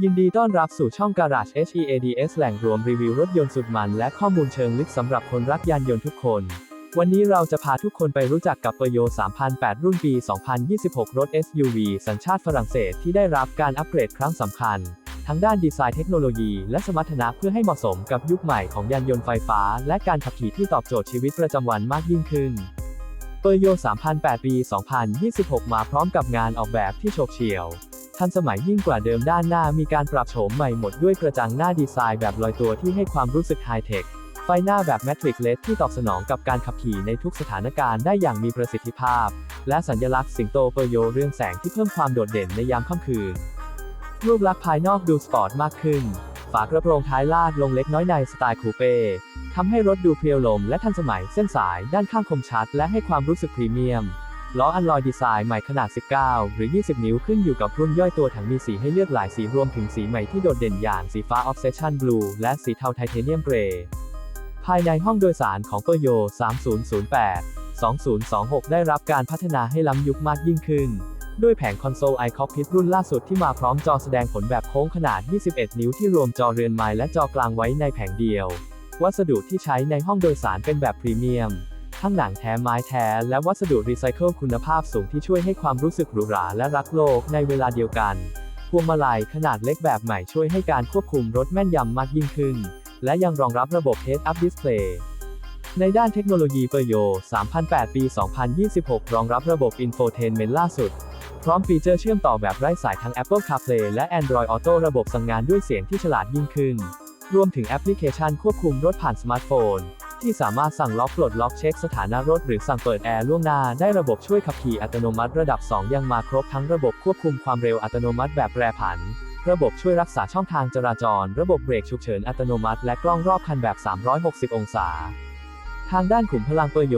ยินดีต้อนรับสู่ช่อง Garage HEADS แหล่งรวมรีวิวรถยนต์สุดมัน และข้อมูลเชิงลึกสำหรับคนรักยานยนต์ทุกคน วันนี้เราจะพาทุกคนไปรู้จักกับเปโย3008 รุ่นปี 2026 รถ SUV สัญชาติฝรั่งเศสที่ได้รับการอัปเกรดครั้งสำคัญ ทั้งด้านดีไซน์เทคโนโลยีและสมรรถนะเพื่อให้เหมาะสมกับยุคใหม่ของยานยนต์ไฟฟ้า และการขับขี่ที่ตอบโจทย์ชีวิตประจำวันมากยิ่งขึ้นเปโย3008 ปี 2026 มาพร้อมกับงานออกแบบที่โฉบเฉี่ยว ทันสมัยยิ่งกว่าเดิมด้านหน้ามีการปรับโฉมใหม่หมดด้วยกระจังหน้าดีไซน์แบบลอยตัวที่ให้ความรู้สึกไฮเทค ไฟหน้าแบบแมทริกเลสที่ตอบสนองกับการขับขี่ในทุกสถานการณ์ได้อย่างมีประสิทธิภาพ และสัญลักษณ์สิงโตเปอร์โยเรืองแสงที่เพิ่มความโดดเด่นในยามค่ำคืน รูปลักษณ์ภายนอกดูสปอร์ตมากขึ้น ฝากระโปรงท้ายลาดลงเล็กน้อยในสไตล์คูเป้ทำให้รถดูเพรียวลมและทันสมัยเส้นสายด้านข้างคมชัด และให้ความรู้สึกพรีเมียม ล้ออัลลอยดีไซน์ใหม่ขนาด 19 หรือ 20 นิ้วขึ้นอยู่กับรุ่นย่อยตัวถังมีสีให้เลือกหลายสีรวมถึงสีใหม่ที่โดดเด่นอย่างสีฟ้า Obsession Blue และสีเทาไทเทเนียมเกรย์ภายในห้องโดยสารของเปอร์โย 3008 2026 ได้รับการพัฒนาให้ล้ำยุคมากยิ่งขึ้น ด้วยแผงคอนโซลไอคอ c พิทรุ่นล่าสุดที่มาพร้อมจอแสดงผลแบบโค้งขนาด 21 นิ้วที่รวมจอเรือนไม้และจอกลางไว้ในแผงเดียว วัสดุที่ใช้ในห้องโดยสารเป็นแบบพรีเมียม ทั้งหนังแท้ไม้แท้และวัสดุรีไซเคิลคุณภาพสูงที่ช่วยให้ความรู้สึกหรูหราและรักโลกในเวลาเดียวกัน พวงมาลัยขนาดเล็กแบบใหม่ช่วยให้การควบคุมรถแม่นยำมากยิ่งขึ้น และยังรองรับระบบ Head-Up Display ในด้านเทคโนโลยีเปอร์โย3008 ปี 2026 รองรับระบบ Infotainment ล่าสุด พร้อมฟีเจอร์เชื่อมต่อแบบไร้สายทั้ง Apple CarPlay และ Android Auto ระบบสั่งงานด้วยเสียงที่ฉลาดยิ่งขึ้น รวมถึงแอปพลิเคชันควบคุมรถผ่านสมาร์ทโฟน ที่สามารถสั่งล็อกปลดล็อกเช็คสถานะรถหรือสั่งเปิดแอร์ล่วงหน้าได้ระบบช่วยขับขี่อัตโนมัติระดับ 2 ยังมาครบทั้งระบบควบคุมความเร็วอัตโนมัติแบบแปรผัน ระบบช่วยรักษาช่องทางจราจร ระบบเบรกฉุกเฉินอัตโนมัติ และกล้องรอบคันแบบ 360 องศา ทางด้านขุมพลังเปอร์โย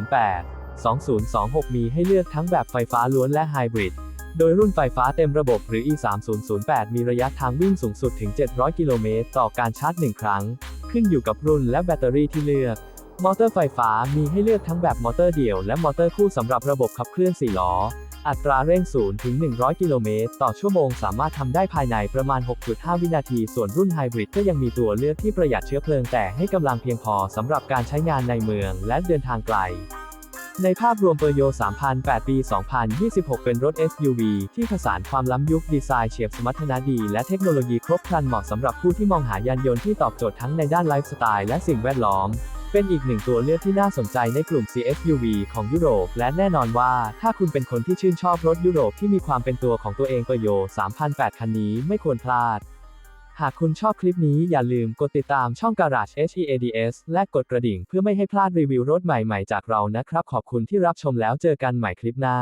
3008 2026 มีให้เลือกทั้งแบบไฟฟ้าล้วนและไฮบริด โดยรุ่นไฟฟ้าเต็มระบบหรือ E3008 มีระยะทางวิ่งสูงสุดถึง 700 กิโลเมตร ต่อการชาร์จ 1 ครั้ง ขึ้นอยู่กับรุ่นและแบตเตอรี่ที่เลือก มอเตอร์ไฟฟ้ามีให้เลือกทั้งแบบมอเตอร์เดี่ยวและมอเตอร์คู่สำหรับระบบขับเคลื่อน4ล้อ อัตราเร่ง0ถึง100 กิโลเมตรต่อชั่วโมงสามารถทำได้ภายในประมาณ 6.5 วินาที ส่วนรุ่นไฮบริดก็ยังมีตัวเลือกที่ประหยัดเชื้อเพลิงแต่ให้กำลังเพียงพอสำหรับการใช้งานในเมืองและเดินทางไกล ในภาพรวมเปอร์โย3008 ปี 2026 เป็นรถ SUV ที่ผสานความล้ำยุคดีไซน์เฉียบสมรรถนะดี และเทคโนโลยีครบครันเหมาะสำหรับผู้ที่มองหายานยนต์ที่ตอบโจทย์ทั้งในด้านไลฟ์สไตล์และสิ่งแวดล้อม เป็นอีกหนึ่งตัวเลือกที่น่าสนใจในกลุ่ม CSUV ของยุโรป และแน่นอนว่า ถ้าคุณเป็นคนที่ชื่นชอบรถยุโรปที่มีความเป็นตัวของตัวเองเปอร์โย3008 คันนี้ไม่ควรพลาด หากคุณชอบคลิปนี้อย่าลืมกดติดตามช่อง Garage HEADS และกดกระดิ่งเพื่อไม่ให้พลาดรีวิวรถใหม่ๆจากเรานะครับ ขอบคุณที่รับชมแล้วเจอกันใหม่คลิปหน้า